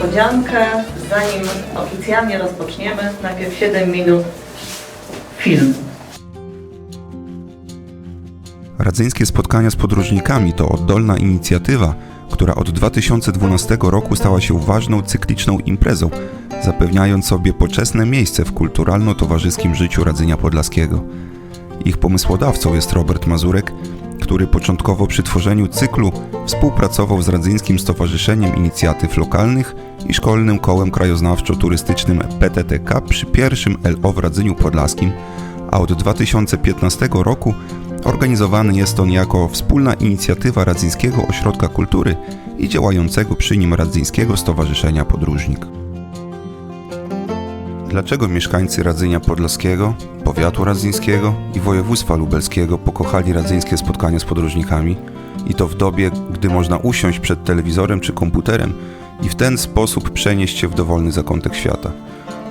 niespodziankę. Zanim oficjalnie rozpoczniemy, najpierw 7 minut film. Radzyńskie spotkania z podróżnikami to oddolna inicjatywa, która od 2012 roku stała się ważną cykliczną imprezą, zapewniając sobie poczesne miejsce w kulturalno-towarzyskim życiu Radzenia Podlaskiego. Ich pomysłodawcą jest Robert Mazurek, który początkowo przy tworzeniu cyklu współpracował z Radzyńskim Stowarzyszeniem Inicjatyw Lokalnych i Szkolnym Kołem Krajoznawczo-Turystycznym PTTK przy pierwszym LO w Radzeniu Podlaskim, a od 2015 roku organizowany jest on jako wspólna inicjatywa Radzyńskiego Ośrodka Kultury i działającego przy nim Radzyńskiego Stowarzyszenia Podróżnik. Dlaczego mieszkańcy Radzynia Podlaskiego, powiatu radzyńskiego i województwa lubelskiego pokochali radzyńskie spotkania z podróżnikami i to w dobie, gdy można usiąść przed telewizorem czy komputerem i w ten sposób przenieść się w dowolny zakątek świata?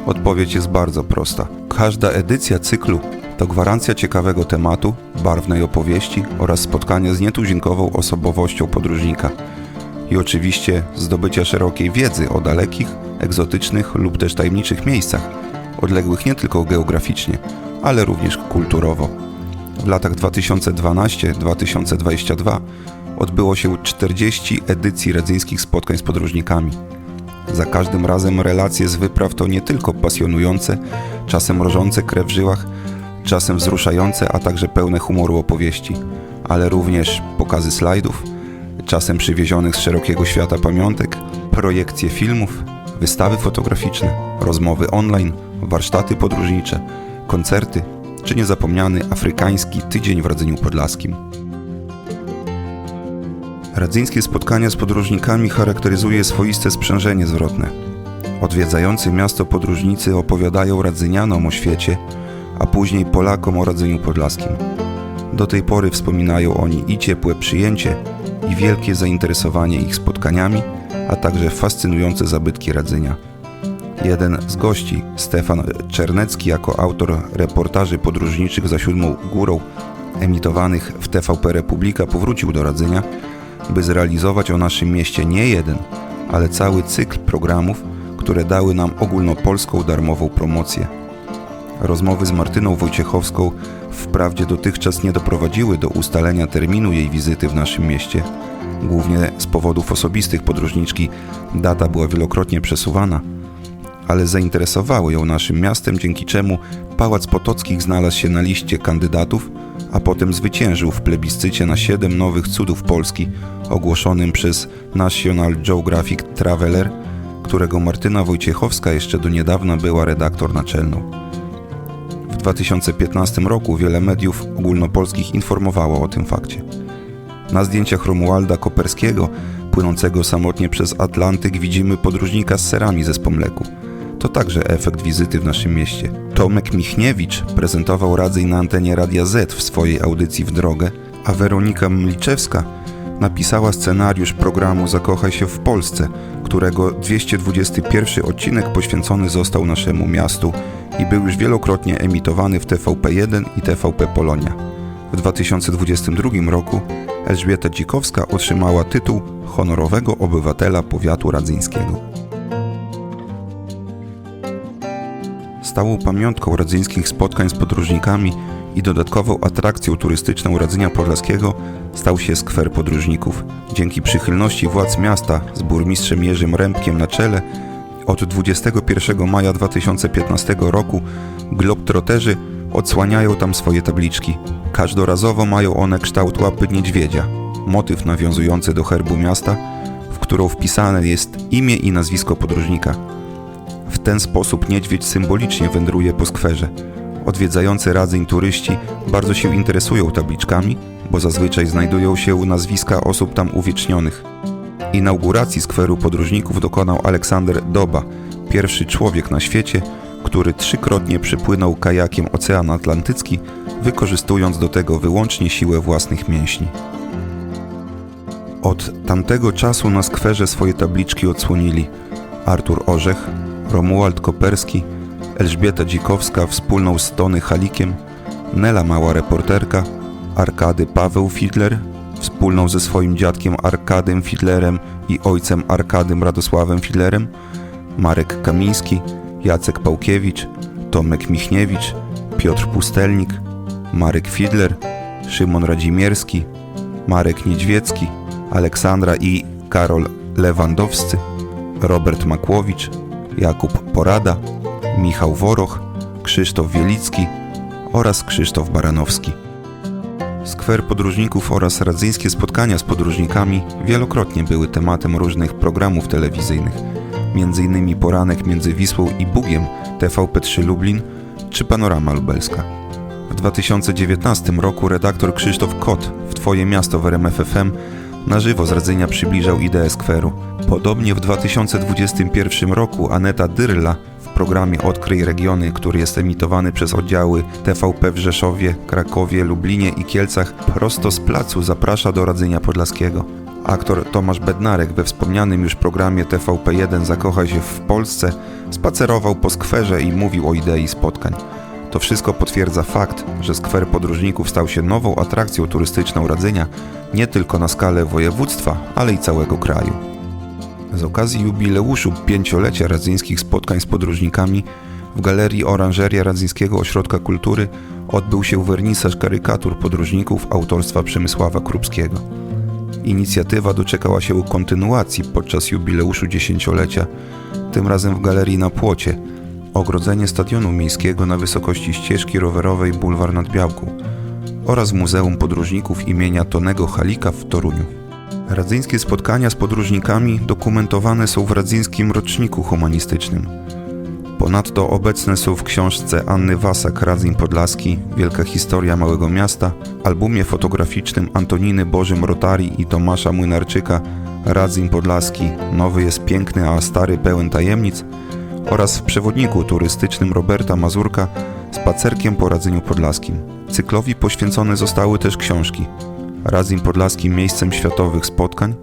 Odpowiedź jest bardzo prosta. Każda edycja cyklu to gwarancja ciekawego tematu, barwnej opowieści oraz spotkania z nietuzinkową osobowością podróżnika. I oczywiście zdobycia szerokiej wiedzy o dalekich, egzotycznych lub też tajemniczych miejscach, odległych nie tylko geograficznie, ale również kulturowo. W latach 2012-2022 odbyło się 40 edycji radzyńskich spotkań z podróżnikami. Za każdym razem relacje z wypraw to nie tylko pasjonujące, czasem mrożące krew w żyłach, czasem wzruszające, a także pełne humoru opowieści, ale również pokazy slajdów, czasem przywiezionych z szerokiego świata pamiątek, projekcje filmów, wystawy fotograficzne, rozmowy online, warsztaty podróżnicze, koncerty czy niezapomniany afrykański tydzień w Radzeniu Podlaskim. Radzyńskie spotkania z podróżnikami charakteryzuje swoiste sprzężenie zwrotne. Odwiedzający miasto podróżnicy opowiadają radzynianom o świecie, a później Polakom o Radzeniu Podlaskim. Do tej pory wspominają oni i ciepłe przyjęcie, i wielkie zainteresowanie ich spotkaniami, a także fascynujące zabytki Radzenia. Jeden z gości, Stefan Czernecki, jako autor reportaży podróżniczych za siódmą górą, emitowanych w TVP Republika, powrócił do Radzenia, by zrealizować o naszym mieście nie jeden, ale cały cykl programów, które dały nam ogólnopolską darmową promocję. Rozmowy z Martyną Wojciechowską wprawdzie dotychczas nie doprowadziły do ustalenia terminu jej wizyty w naszym mieście. Głównie z powodów osobistych podróżniczki data była wielokrotnie przesuwana, ale zainteresowały ją naszym miastem, dzięki czemu Pałac Potockich znalazł się na liście kandydatów, a potem zwyciężył w plebiscycie na siedem nowych cudów Polski ogłoszonym przez National Geographic Traveler, którego Martyna Wojciechowska jeszcze do niedawna była redaktor naczelną. W 2015 roku wiele mediów ogólnopolskich informowało o tym fakcie. Na zdjęciach Romualda Koperskiego, płynącego samotnie przez Atlantyk, widzimy podróżnika z serami ze Spomleku. To także efekt wizyty w naszym mieście. Tomek Michniewicz prezentował Radzej na antenie Radia Z w swojej audycji w drogę, a Weronika Mliczewska napisała scenariusz programu Zakochaj się w Polsce, którego 221 odcinek poświęcony został naszemu miastu i był już wielokrotnie emitowany w TVP1 i TVP Polonia. W 2022 roku Elżbieta Dzikowska otrzymała tytuł honorowego obywatela powiatu radzyńskiego. Stałą pamiątką radzyńskich spotkań z podróżnikami i dodatkową atrakcją turystyczną Radzenia Podlaskiego stał się skwer podróżników. Dzięki przychylności władz miasta z burmistrzem Jerzym Rębkiem na czele od 21 maja 2015 roku globtroterzy odsłaniają tam swoje tabliczki. Każdorazowo mają one kształt łapy niedźwiedzia, motyw nawiązujący do herbu miasta, w którą wpisane jest imię i nazwisko podróżnika. W ten sposób niedźwiedź symbolicznie wędruje po skwerze. Odwiedzający Radzyń turyści bardzo się interesują tabliczkami, bo zazwyczaj znajdują się nazwiska osób tam uwiecznionych. Inauguracji skweru podróżników dokonał Aleksander Doba, pierwszy człowiek na świecie, który trzykrotnie przypłynął kajakiem Ocean Atlantycki, wykorzystując do tego wyłącznie siłę własnych mięśni. Od tamtego czasu na skwerze swoje tabliczki odsłonili Artur Orzech, Romuald Koperski, Elżbieta Dzikowska wspólną z Tony Halikiem, Nela Mała Reporterka, Arkady Paweł Fidler, wspólną ze swoim dziadkiem Arkadym Fidlerem i ojcem Arkadym Radosławem Fidlerem, Marek Kamiński, Jacek Pałkiewicz, Tomek Michniewicz, Piotr Pustelnik, Marek Fidler, Szymon Radzimierski, Marek Niedźwiecki, Aleksandra i Karol Lewandowscy, Robert Makłowicz, Jakub Porada, Michał Woroch, Krzysztof Wielicki oraz Krzysztof Baranowski. Skwer podróżników oraz radzyńskie spotkania z podróżnikami wielokrotnie były tematem różnych programów telewizyjnych, m.in. Poranek między Wisłą i Bugiem TVP3 Lublin czy Panorama Lubelska. W 2019 roku redaktor Krzysztof Kot w Twoje miasto w RMFFM na żywo z Radzenia przybliżał ideę skweru. Podobnie w 2021 roku Aneta Dyrla programie Odkryj Regiony, który jest emitowany przez oddziały TVP w Rzeszowie, Krakowie, Lublinie i Kielcach, prosto z placu zaprasza do Radzenia Podlaskiego. Aktor Tomasz Bednarek we wspomnianym już programie TVP1 Zakocha się w Polsce spacerował po skwerze i mówił o idei spotkań. To wszystko potwierdza fakt, że skwer podróżników stał się nową atrakcją turystyczną Radzenia nie tylko na skalę województwa, ale i całego kraju. Z okazji jubileuszu pięciolecia radzyńskich spotkań z podróżnikami w Galerii Oranżeria Radzyńskiego Ośrodka Kultury odbył się wernisaż karykatur podróżników autorstwa Przemysława Krupskiego. Inicjatywa doczekała się kontynuacji podczas jubileuszu dziesięciolecia, tym razem w Galerii na Płocie, ogrodzenie stadionu miejskiego na wysokości ścieżki rowerowej Bulwar nad Białką oraz Muzeum Podróżników imienia Tonego Halika w Toruniu. Radzyńskie spotkania z podróżnikami dokumentowane są w Radzyńskim Roczniku Humanistycznym. Ponadto obecne są w książce Anny Wasak Radzyń Podlaski Wielka Historia Małego Miasta, albumie fotograficznym Antoniny Bożym Rotarii i Tomasza Młynarczyka Radzyń Podlaski Nowy jest piękny, a stary pełen tajemnic oraz w przewodniku turystycznym Roberta Mazurka Spacerkiem po Radzeniu Podlaskim. Cyklowi poświęcone zostały też książki Radzin Podlaski miejscem światowych spotkań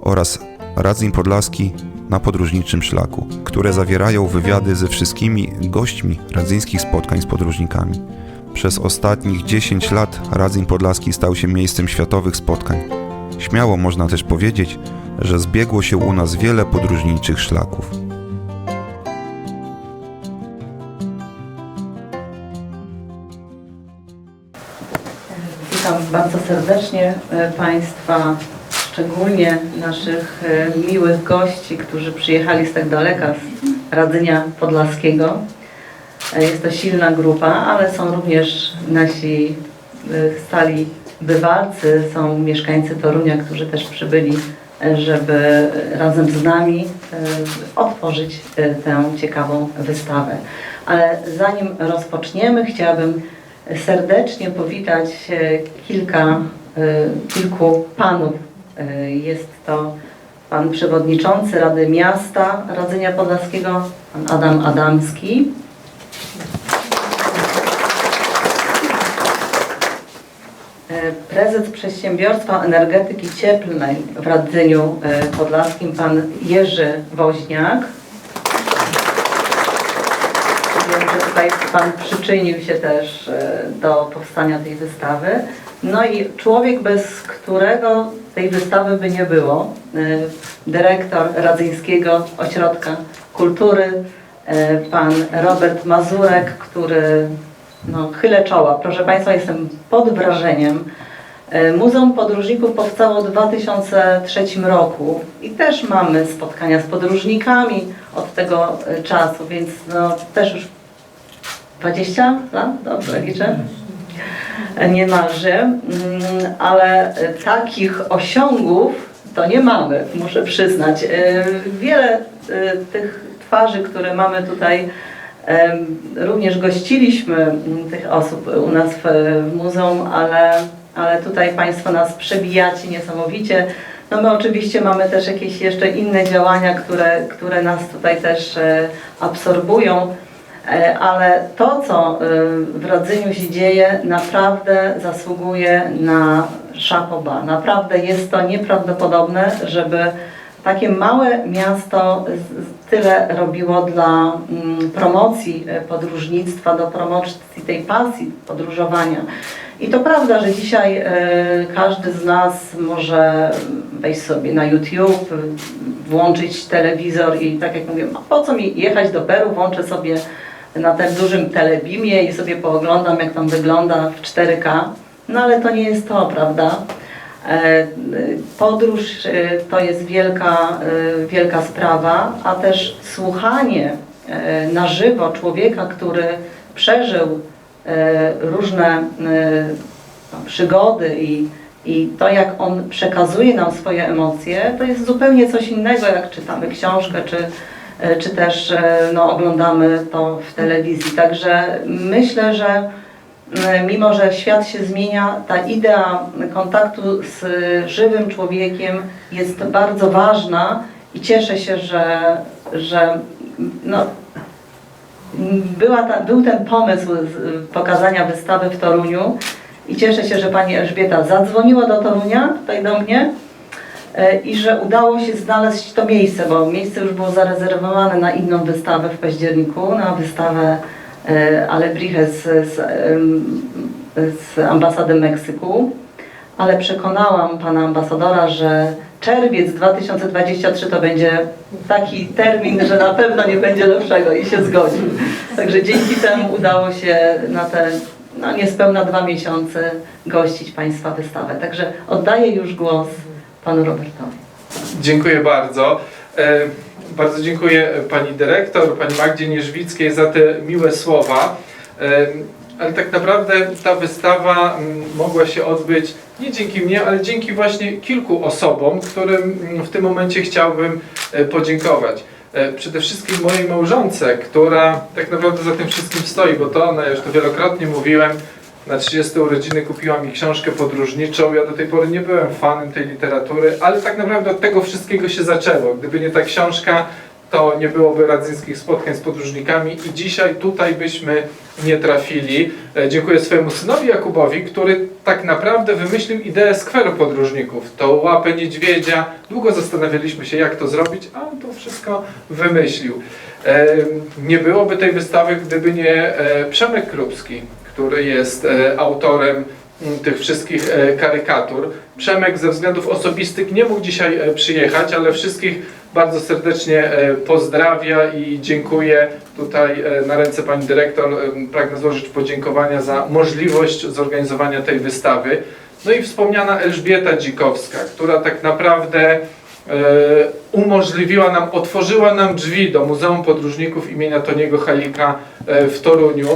oraz Radzin Podlaski na podróżniczym szlaku, które zawierają wywiady ze wszystkimi gośćmi radzyńskich spotkań z podróżnikami. Przez ostatnich 10 lat Radzin Podlaski stał się miejscem światowych spotkań. Śmiało można też powiedzieć, że zbiegło się u nas wiele podróżniczych szlaków. Bardzo serdecznie e, Państwa, szczególnie naszych e, miłych gości, którzy przyjechali z tak daleka, z Radzynia Podlaskiego. E, Jest to silna grupa, ale są również nasi stali bywalcy, są mieszkańcy Torunia, którzy też przybyli, żeby razem z nami otworzyć tę ciekawą wystawę. Ale zanim rozpoczniemy, chciałabym serdecznie powitać e, kilka, e, kilku panów. E, Jest to pan przewodniczący Rady Miasta Radzenia Podlaskiego, pan Adam Adamski. Prezes Przedsiębiorstwa Energetyki Cieplnej w Radzeniu e, Podlaskim, pan Jerzy Woźniak. Wiem, że tutaj Pan przyczynił się też e, do powstania tej wystawy. No i człowiek, bez którego tej wystawy by nie było, e, dyrektor Radzyńskiego Ośrodka Kultury, e, pan Robert Mazurek, który no, chylę czoła. Proszę Państwa, jestem pod wrażeniem. Muzeum Podróżników powstało w 2003 roku i też mamy spotkania z podróżnikami od tego czasu, więc no, też już 20 lat, dobrze liczę? Niemalże, Mm, ale takich osiągów to nie mamy, muszę przyznać. E, Wiele e, tych twarzy, które mamy tutaj, również gościliśmy mm, tych osób u nas w, w muzeum, ale, ale tutaj Państwo nas przebijacie niesamowicie. No my oczywiście mamy też jakieś jeszcze inne działania, które, które nas tutaj też e, absorbują. E, Ale to, co e, w Radzyniu się dzieje, naprawdę zasługuje na szapoba. Naprawdę jest to nieprawdopodobne, żeby takie małe miasto tyle robiło dla mm, promocji e, podróżnictwa, do promocji tej pasji podróżowania. I to prawda, że dzisiaj każdy z nas może wejść sobie na YouTube, włączyć telewizor i tak jak mówię, po co mi jechać do Peru, włączę sobie na tym dużym telebimie i sobie pooglądam jak tam wygląda w 4K. No ale to nie jest to, prawda? E, Podróż e, to jest wielka, e, wielka sprawa, a też słuchanie na żywo człowieka, który przeżył różne przygody i, i to, jak on przekazuje nam swoje emocje, to jest zupełnie coś innego, jak czytamy książkę, czy, czy też e, no, oglądamy to w telewizji. Także myślę, że e, mimo, że świat się zmienia, ta idea kontaktu z żywym człowiekiem jest bardzo ważna i cieszę się, że, że no, była ta, był ten pomysł pokazania wystawy w Toruniu i cieszę się, że pani Elżbieta zadzwoniła do Torunia, tutaj do mnie e, i że udało się znaleźć to miejsce, bo miejsce już było zarezerwowane na inną wystawę w październiku, na wystawę e, Alebrije z, z, z ambasady Meksyku, ale przekonałam pana ambasadora, że czerwiec 2023 to będzie taki termin, że na pewno nie będzie lepszego i się zgodził. Także dzięki temu udało się na te no, niespełna dwa miesiące gościć Państwa wystawę. Także oddaję już głos panu Robertowi. Dziękuję bardzo. E, Bardzo dziękuję pani dyrektor, pani Magdzie Nierzwickiej za te miłe słowa. E, Ale tak naprawdę ta wystawa mm, mogła się odbyć nie dzięki mnie, ale dzięki właśnie kilku osobom, którym mm, w tym momencie chciałbym e, podziękować. E, Przede wszystkim mojej małżonce, która tak naprawdę za tym wszystkim stoi, bo to ona, już to wielokrotnie mówiłem, na 30 urodziny kupiła mi książkę podróżniczą. Ja do tej pory nie byłem fanem tej literatury, ale tak naprawdę od tego wszystkiego się zaczęło. Gdyby nie ta książka, to nie byłoby radzyńskich spotkań z podróżnikami i dzisiaj tutaj byśmy nie trafili. E, Dziękuję swojemu synowi Jakubowi, który tak naprawdę wymyślił ideę skweru podróżników. To łapę niedźwiedzia. Długo zastanawialiśmy się, jak to zrobić, a on to wszystko wymyślił. E, Nie byłoby tej wystawy, gdyby nie e, Przemek Krupski, który jest e, autorem m, tych wszystkich e, karykatur. Przemek ze względów osobistych nie mógł dzisiaj e, przyjechać, ale wszystkich bardzo serdecznie pozdrawia i dziękuję. Tutaj na ręce pani dyrektor pragnę złożyć podziękowania za możliwość zorganizowania tej wystawy. No i wspomniana Elżbieta Dzikowska, która tak naprawdę umożliwiła nam, otworzyła nam drzwi do Muzeum Podróżników imienia Toniego Halika w Toruniu.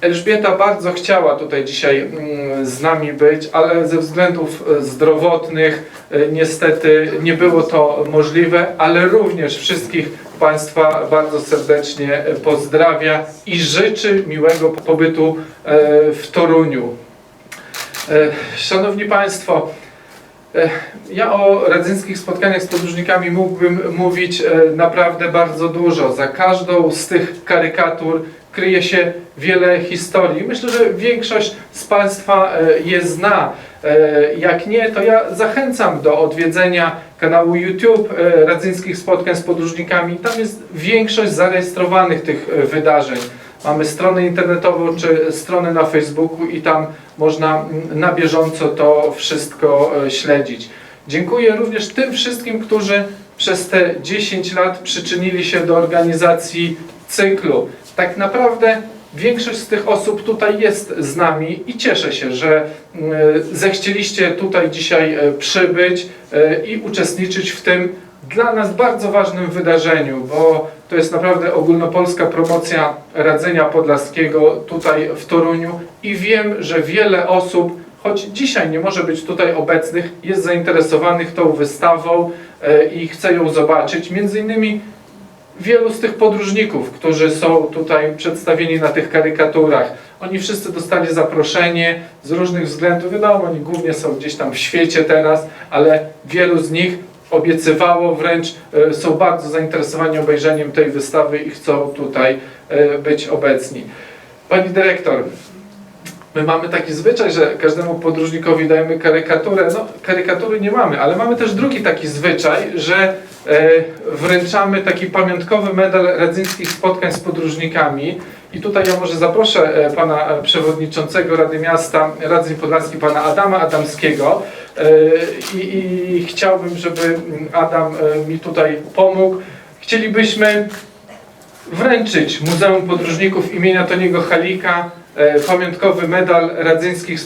Elżbieta bardzo chciała tutaj dzisiaj mm, z nami być, ale ze względów e, zdrowotnych e, niestety nie było to możliwe, ale również wszystkich Państwa bardzo serdecznie e, pozdrawia i życzy miłego pobytu w Toruniu. Szanowni Państwo, ja o radzyńskich spotkaniach z podróżnikami mógłbym mówić naprawdę bardzo dużo. Za każdą z tych karykatur kryje się wiele historii. Myślę, że większość z Państwa e, je zna. E, Jak nie, to ja zachęcam do odwiedzenia kanału YouTube e, radzyńskich spotkań z podróżnikami. Tam jest większość zarejestrowanych tych wydarzeń. Mamy stronę internetową czy stronę na Facebooku i tam można na bieżąco to wszystko śledzić. Dziękuję również tym wszystkim, którzy przez te 10 lat przyczynili się do organizacji cyklu. Tak naprawdę większość z tych osób tutaj jest z nami i cieszę się, że mm, zechcieliście tutaj dzisiaj e, przybyć e, i uczestniczyć w tym dla nas bardzo ważnym wydarzeniu, bo to jest naprawdę ogólnopolska promocja Radzenia Podlaskiego tutaj w Toruniu i wiem, że wiele osób, choć dzisiaj nie może być tutaj obecnych, jest zainteresowanych tą wystawą e, i chce ją zobaczyć. Między innymi wielu z tych podróżników, którzy są tutaj przedstawieni na tych karykaturach. Oni wszyscy dostali zaproszenie z różnych względów. Wiadomo, oni głównie są gdzieś tam w świecie teraz, ale wielu z nich obiecywało, wręcz e, są bardzo zainteresowani obejrzeniem tej wystawy i chcą tutaj e, być obecni. Pani dyrektor, my mamy taki zwyczaj, że każdemu podróżnikowi dajemy karykaturę. No, karykatury nie mamy, ale mamy też drugi taki zwyczaj, że e, wręczamy taki pamiątkowy medal radzyńskich spotkań z podróżnikami. I tutaj ja może zaproszę e, pana przewodniczącego Rady Miasta Radzeń Podlaski, pana Adama Adamskiego E, i, i chciałbym, żeby Adam e, mi tutaj pomógł. Chcielibyśmy wręczyć Muzeum Podróżników imienia Toniego Halika pamiątkowy medal radzyńskich,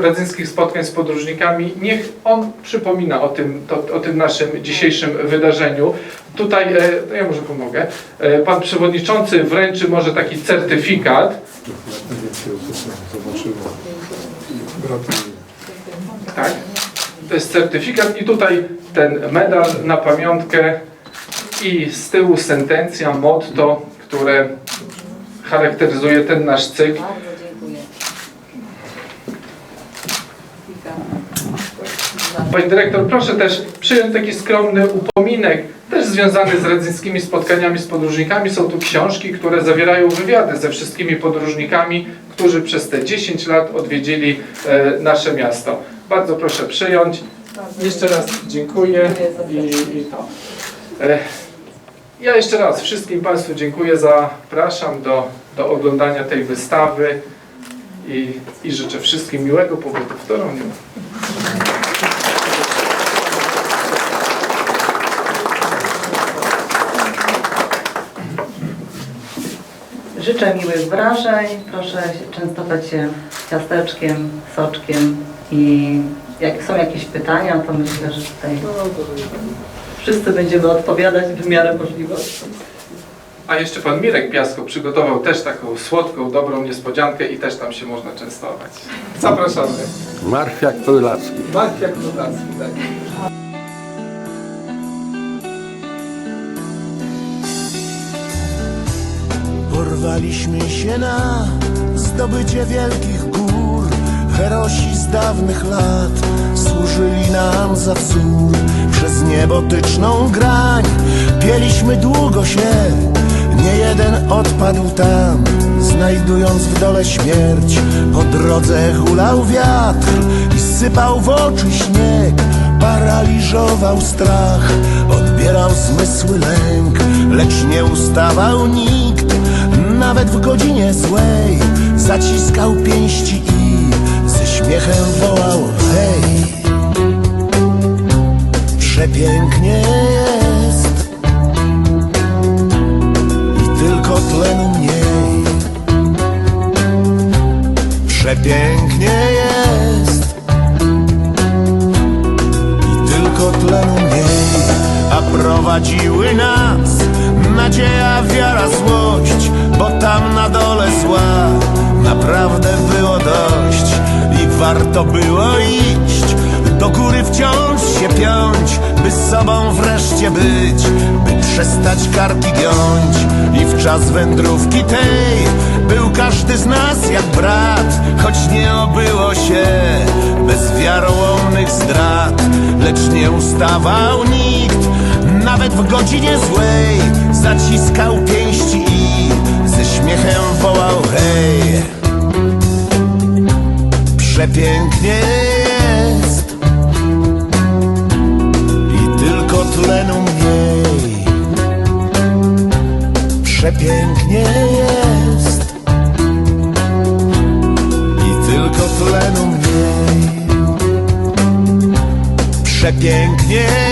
radzyńskich spotkań z podróżnikami. Niech on przypomina o tym, to, o tym naszym dzisiejszym wydarzeniu. Tutaj, e, ja może pomogę, e, pan przewodniczący wręczy może taki certyfikat, tak? To jest certyfikat i tutaj ten medal na pamiątkę i z tyłu sentencja, motto, które charakteryzuje ten nasz cykl. Bardzo dziękuję. Pani dyrektor, proszę też przyjąć taki skromny upominek, też związany z radzyńskimi spotkaniami z podróżnikami. Są tu książki, które zawierają wywiady ze wszystkimi podróżnikami, którzy przez te 10 lat odwiedzili e, nasze miasto. Bardzo proszę przyjąć. Jeszcze raz dziękuję i, i to. E, ja jeszcze raz wszystkim Państwu dziękuję, zapraszam do, do oglądania tej wystawy i, i życzę wszystkim miłego pobytu w Toruniu. Życzę miłych wrażeń. Proszę częstować się ciasteczkiem, soczkiem i jak są jakieś pytania, to myślę, że tutaj wszyscy będziemy odpowiadać w miarę możliwości. A jeszcze pan Mirek Piasko przygotował też taką słodką, dobrą niespodziankę i też tam się można częstować. Zapraszamy. Marchwiak Podlaski. Mark jak Lutacki, tak. Porwaliśmy się na zdobycie wielkich gór Herosi z dawnych lat służyli nam za wzór Przez niebotyczną grań pieliśmy długo się Nie jeden odpadł tam, znajdując w dole śmierć. Po drodze hulał wiatr i sypał w oczy śnieg. Paraliżował strach, odbierał zmysły lęk Lecz nie ustawał nikt, nawet w godzinie złej Zaciskał pięści i ze śmiechem wołał hej! Przepięknie tylko tlenu mniej Przepięknie jest i tylko tlenu mniej, a prowadziły nas nadzieja, wiara, złość, bo tam na dole zła naprawdę było dość. I warto było iść, do góry wciąż się piąć, by z sobą wreszcie być, by przestać karki giąć i w czas wędrówki tej był każdy z nas jak brat, choć nie obyło się bez wiarołomnych zdrad, lecz nie ustawał nikt, nawet w godzinie złej, zaciskał pięści i ze śmiechem wołał hej. Przepięknie jest i tylko tlenu Przepięknie jest i tylko tlenu mniej. Przepięknie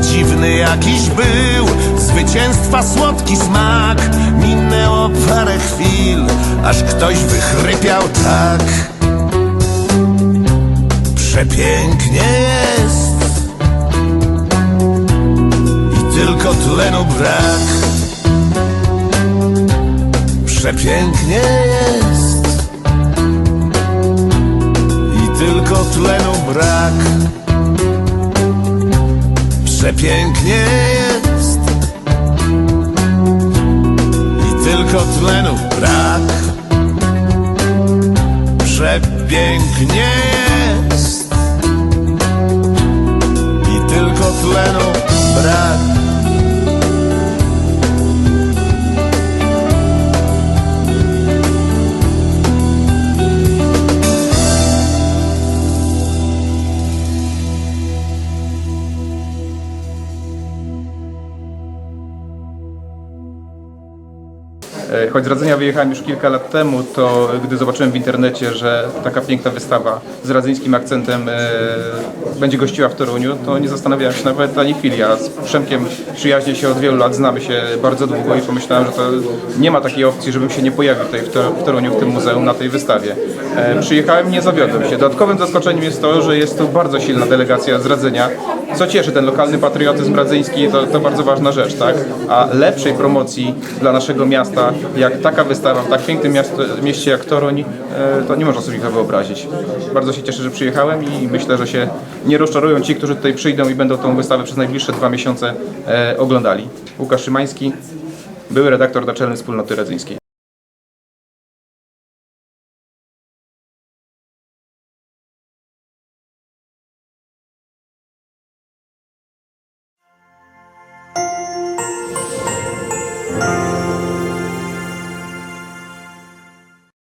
dziwny jakiś był. Zwycięstwa słodki smak. Minęło parę chwil Aż ktoś wychrypiał tak. Przepięknie jest. I tylko tlenu brak. Przepięknie jest. I tylko tlenu brak Przepięknie jest. I tylko tlenu brak Przepięknie jest Choć z Radzenia wyjechałem już kilka lat temu, to gdy zobaczyłem w internecie, że taka piękna wystawa z radzyńskim akcentem e, będzie gościła w Toruniu, to nie zastanawiałem się nawet ani chwili. Ja z Przemkiem przyjaźnię się od wielu lat, znamy się bardzo długo i pomyślałem, że to nie ma takiej opcji, żebym się nie pojawił tutaj w, Tor- w Toruniu, w tym muzeum, na tej wystawie. E, Przyjechałem, nie zawiodłem się. Dodatkowym zaskoczeniem jest to, że jest tu bardzo silna delegacja z Radzenia, co cieszy, ten lokalny patriotyzm radzyński to, to bardzo ważna rzecz, tak? A lepszej promocji dla naszego miasta, jak taka wystawa w tak pięknym miasto, mieście jak Toruń, e, to nie można sobie tego wyobrazić. Bardzo się cieszę, że przyjechałem i myślę, że się nie rozczarują ci, którzy tutaj przyjdą i będą tą wystawę przez najbliższe dwa miesiące e, oglądali. Łukasz Szymański, były redaktor naczelny Wspólnoty Radzyńskiej.